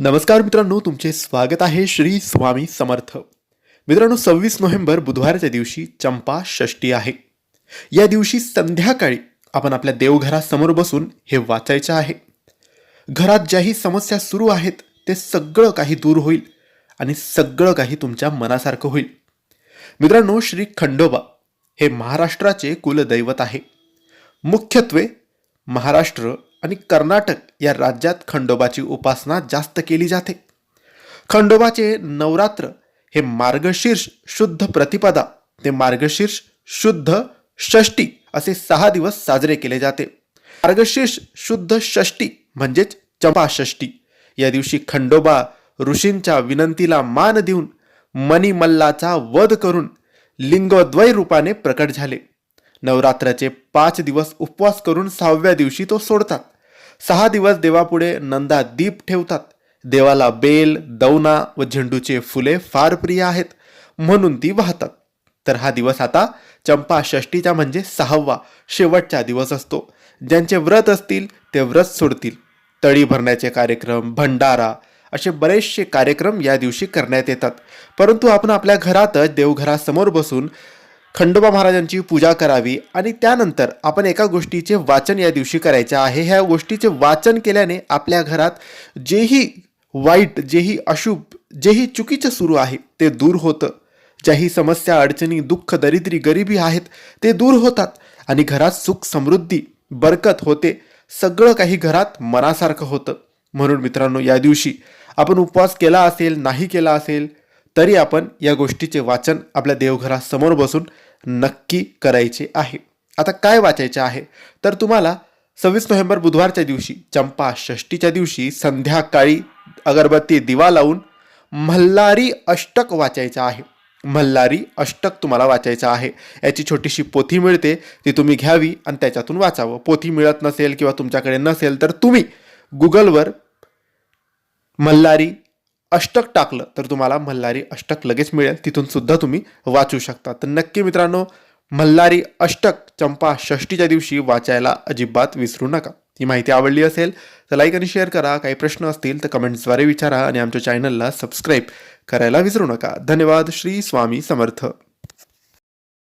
नमस्कार मित्रांनो तुमचे स्वागत आहे श्री स्वामी समर्थ. मित्रांनो सव्वीस नोव्हेंबर बुधवारच्या दिवशी चंपा षष्ठी आहे. या दिवशी संध्याकाळी आपण आपल्या देवघरासमोर बसून हे वाचायचे आहे. घरात ज्याही समस्या सुरू आहेत ते सगळं काही दूर होईल आणि सगळं काही तुमच्या मनासारखं होईल. मित्रांनो श्री खंडोबा हे महाराष्ट्राचे कुलदैवत आहे. मुख्यत्वे महाराष्ट्र आणि कर्नाटक या राज्यात खंडोबाची उपासना जास्त केली जाते. खंडोबाचे नवरात्र हे मार्गशीर्ष शुद्ध प्रतिपदा ते मार्गशीर्ष शुद्ध षष्टी असे सहा दिवस साजरे केले जाते. मार्गशीर्ष शुद्ध षष्टी म्हणजेच चंपाषष्टी. या दिवशी खंडोबा ऋषींच्या विनंतीला मान देऊन मणिमल्लाचा वध करून लिंगद्वय रूपाने प्रकट झाले. नवरात्राचे पाच दिवस उपवास करून सहाव्या दिवशी तो सोडतात. सहा दिवस देवापुढे नंदा दीप ठेवतात. देवाला बेल दौना व झेंडूचे फुले फार प्रिय आहेत म्हणून ती वाहतात. तर हा दिवस आता चंपा षष्टीचा म्हणजे सहावा शेवटचा दिवस असतो. ज्यांचे व्रत असतील ते व्रत सोडतील. तळी भरण्याचे कार्यक्रम भंडारा असे बरेचसे कार्यक्रम या दिवशी करण्यात येतात. परंतु आपण आपल्या घरातच देवघरासमोर बसून खंडोबा महाराजांची पूजा करावी आणि त्यानंतर आपण एका गोष्टीचे वाचन या दिवशी करायचे आहे. ह्या गोष्टीचे वाचन केल्याने आपल्या घरात जेही वाईट जेही अशुभ जेही चुकीचं सुरू आहे ते दूर होतं. ज्याही समस्या अडचणी दुःख दरिद्री गरिबी आहेत ते दूर होतात आणि घरात सुख समृद्धी बरकत होते. सगळं काही घरात मनासारखं होतं. म्हणून मित्रांनो या दिवशी आपण उपवास केला असेल नाही केला असेल तरी आपण या गोष्टीचे वाचन आपल्या देवघरासमोर बसून नक्की करायचे आहे. आता काय वाचायचे आहे? तर तुम्हाला सव्वीस नोव्हेंबर बुधवारच्या दिवशी चंपा षष्टीच्या दिवशी संध्याकाळी अगरबत्ती दिवा लावून मल्हारी अष्टक वाचायचं आहे. मल्हारी अष्टक तुम्हाला वाचायचं आहे. याची छोटीशी पोथी मिळते ती तुम्ही घ्यावी आणि त्याच्यातून वाचावं. पोथी मिळत नसेल किंवा तुमच्याकडे नसेल तर तुम्ही गुगलवर मल्हारी अष्टक टाकलं तर तुम्हाला मल्हारी अष्टक लगेच मिळेल. तिथून सुद्धा तुम्ही वाचू शकता. तर नक्की मित्रांनो मल्हारी अष्टक चंपा षष्टीच्या दिवशी वाचायला अजिबात विसरू नका. ही माहिती आवडली असेल तर लाईक आणि शेअर करा. काही प्रश्न असतील तर कमेंट्सद्वारे विचारा आणि आमच्या चॅनलला सबस्क्राईब करायला विसरू नका. धन्यवाद. श्री स्वामी समर्थ.